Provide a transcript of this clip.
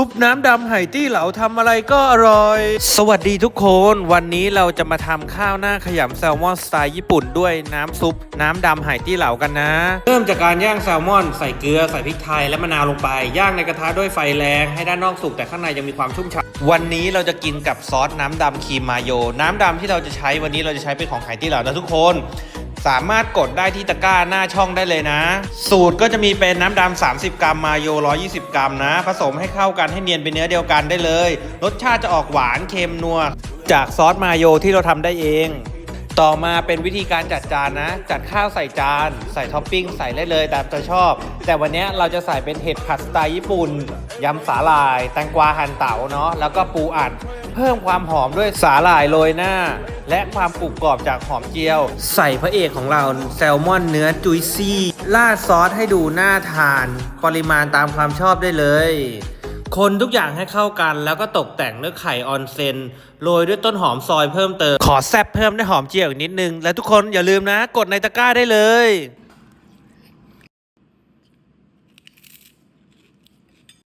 ซุปน้ำดำไหตี้เหลาทำอะไรก็อร่อย สวัสดีทุกคน วันนี้เราจะมาทำข้าวหน้าขยำแซลมอนสไตล์ญี่ปุ่นด้วยน้ำซุปน้ำดำไหตี้เหลากันนะ เริ่มจากการย่างแซลมอน ใส่เกลือใส่พริกไทยและมะนาวลงไป ย่างในกระทะด้วยไฟแรงให้ด้านนอกสุกแต่ข้างในยังมีความชุ่มฉ่ำวันนี้เราจะกินกับซอสน้ำดำครีมมาโย น้ำดำที่เราจะใช้วันนี้เราจะใช้เป็นของไหตี้เหลานะทุกคน สามารถกดได้ที่ตะกร้าหน้าช่องได้เลยนะ สูตรก็จะมีเป็นน้ำดำ30 กรัมมาโย 120 กรัมนะ ผสมให้เข้ากันให้เนียนเป็นเนื้อเดียวกันได้เลย รสชาติจะออกหวานเค็มนัว จากซอสมาโยที่เราทำได้เองต่อมาเป็นวิธีการจัดจานนะ จัดข้าวใส่จาน ใส่ท็อปปิ้งใส่ได้เลยตามใจชอบ แต่วันนี้เราจะใส่เป็นเห็ดผัดสไตล์ญี่ปุ่นยำสาหร่าย แตงกวาหั่นเต๋าเนาะแล้วก็ปูอัด เพิ่มความหอมด้วยสาหร่ายโรยหน้า และความกรุบกรอบจากหอมเจียว ใส่พระเอกของเราแซลมอนเนื้อจุยซี่ราดซอสให้ดูน่าทาน ปริมาณตามความชอบได้เลย คนทุกอย่างให้เข้ากันแล้วก็ตกแต่งด้วยไข่ออนเซนโรยด้วยต้นหอมซอยเพิ่มเติม ขอแซบเพิ่มด้วยหอมเจียวอีกนิดนึง และทุกคนอย่าลืมนะ กดในตะกร้าได้เลย